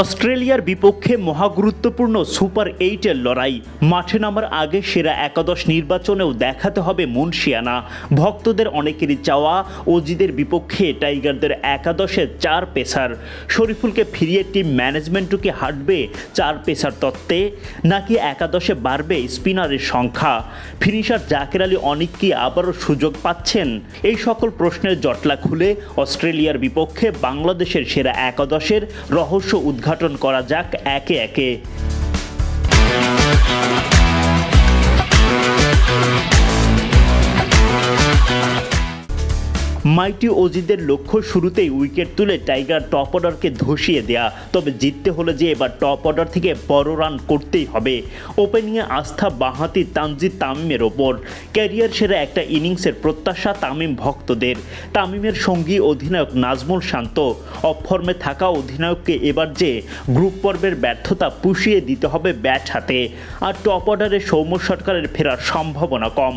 অস্ট্রেলিয়ার বিপক্ষে মহাগুরুত্বপূর্ণ সুপার এইটের লড়াই। মাঠে নামার আগে সেরা একাদশ নির্বাচনেও দেখাতে হবে মুন্সিয়ানা। ভক্তদের অনেকেরই চাওয়া অজিদের বিপক্ষে টাইগারদের একাদশে চার পেসার। শরীফুলকে ফিরিয়ে টিম ম্যানেজমেন্টকে হাঁটবে চার পেসার তত্ত্বে, নাকি একাদশে বাড়বে স্পিনারের সংখ্যা? ফিনিশার জাকের আলী অনেক কি আবারও সুযোগ পাচ্ছেন? এই সকল প্রশ্নের জটলা খুলে অস্ট্রেলিয়ার বিপক্ষে বাংলাদেশের সেরা একাদশের রহস্য উদ্ঘাটন করা যাক একে একে। মাইটি অজিদের লক্ষ্য শুরুতেই উইকেট তুলে টাইগার টপ অর্ডারকে ধসিয়ে দেয়া। তবে জিততে হলে যে এবার টপ অর্ডার থেকে বড় রান করতেই হবে। ওপেনিংয়ে আস্থা বাঁহাতি তানজি তামিমের ওপর। ক্যারিয়ার সেরা একটা ইনিংসের প্রত্যাশা তামিম ভক্তদের। তামিমের সঙ্গী অধিনায়ক নাজমুল শান্ত। অফর্মে থাকা অধিনায়ককে এবার যে গ্রুপ পর্বের ব্যর্থতা পুষিয়ে দিতে হবে ব্যাট হাতে। আর টপ অর্ডারে সৌম্য সরকারের ফেরার সম্ভাবনা কম।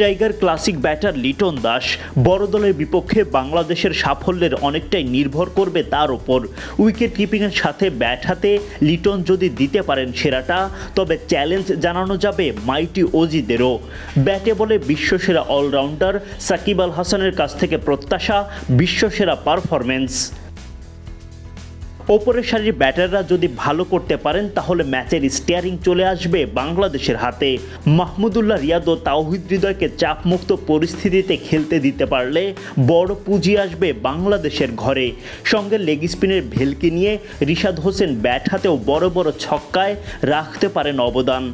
Tiger classic batter Liton Das বড় দলের বিপক্ষে বাংলাদেশের সাফল্যের অনেকটাই নির্ভর করবে তার ওপর উইকেট কিপিংয়ের সাথে ব্যাট হাতে লিটন যদি দিতে পারেন সেরাটা, তবে চ্যালেঞ্জ জানানো যাবে মাইটি ওজিদেরও। ব্যাটে বলে বিশ্বসেরা অলরাউন্ডার সাকিব আল হাসানের কাছ থেকে প্রত্যাশা, বিশ্বসেরা পারফরমেন্স ওপরের সারির ব্যাটাররা যদি ভালো করতে পারেন, তাহলে ম্যাচের স্টিয়ারিং চলে আসবে বাংলাদেশের হাতে। মাহমুদুল্লাহ রিয়াদ ও তাওহিদ হৃদয়কে চাপমুক্ত পরিস্থিতিতে খেলতে দিতে পারলে বড় পুঁজি আসবে বাংলাদেশের ঘরে। সঙ্গে লেগ স্পিনের ভেলকি নিয়ে রিশাদ হোসেন ব্যাট হাতেও বড় বড় ছক্কায় রাখতে পারেন অবদান।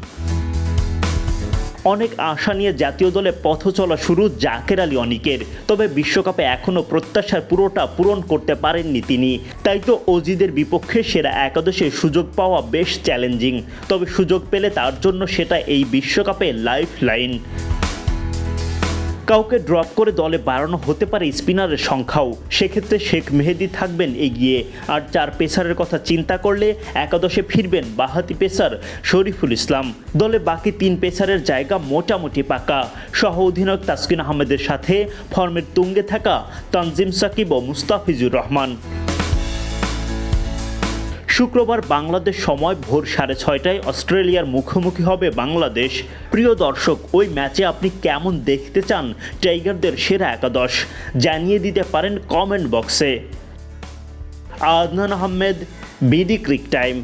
অনেক আশা নিয়ে জাতীয় দলে পথ চলা শুরু জাকের আলী অনিকের। তবে বিশ্বকাপে এখনও প্রত্যাশার পুরোটা পূরণ করতে পারেননি তিনি। তাই তো অজিদের বিপক্ষে সেরা একাদশে সুযোগ পাওয়া বেশ চ্যালেঞ্জিং তবে সুযোগ পেলে তার জন্য সেটা এই বিশ্বকাপে লাইফ লাইন কাউকে ড্রপ করে দলে বাড়ানো হতে পারে স্পিনারের সংখ্যাও। সেক্ষেত্রে শেখ মেহেদি থাকবেন এগিয়ে। আর চার পেসারের কথা চিন্তা করলে একাদশে ফিরবেন বাহাতি পেসার শরীফুল ইসলাম। দলে বাকি তিন পেসারের জায়গা মোটামুটি পাকা। সহ অধিনায়ক তাসকিন আহমেদের সাথে ফর্মের তুঙ্গে থাকা তানজিম সাকিব ও মুস্তাফিজুর রহমান। শুক্রবার বাংলাদেশ সময় ভোর সাড়ে ছয়টায় অস্ট্রেলিয়ার মুখোমুখি হবে বাংলাদেশ। প্রিয় দর্শক, ওই ম্যাচে আপনি কেমন দেখতে চান? টাইগারদের সেরা একাদশ। জানিয়ে দিতে পারেন comment box. Adnan Ahmed, BD cric time.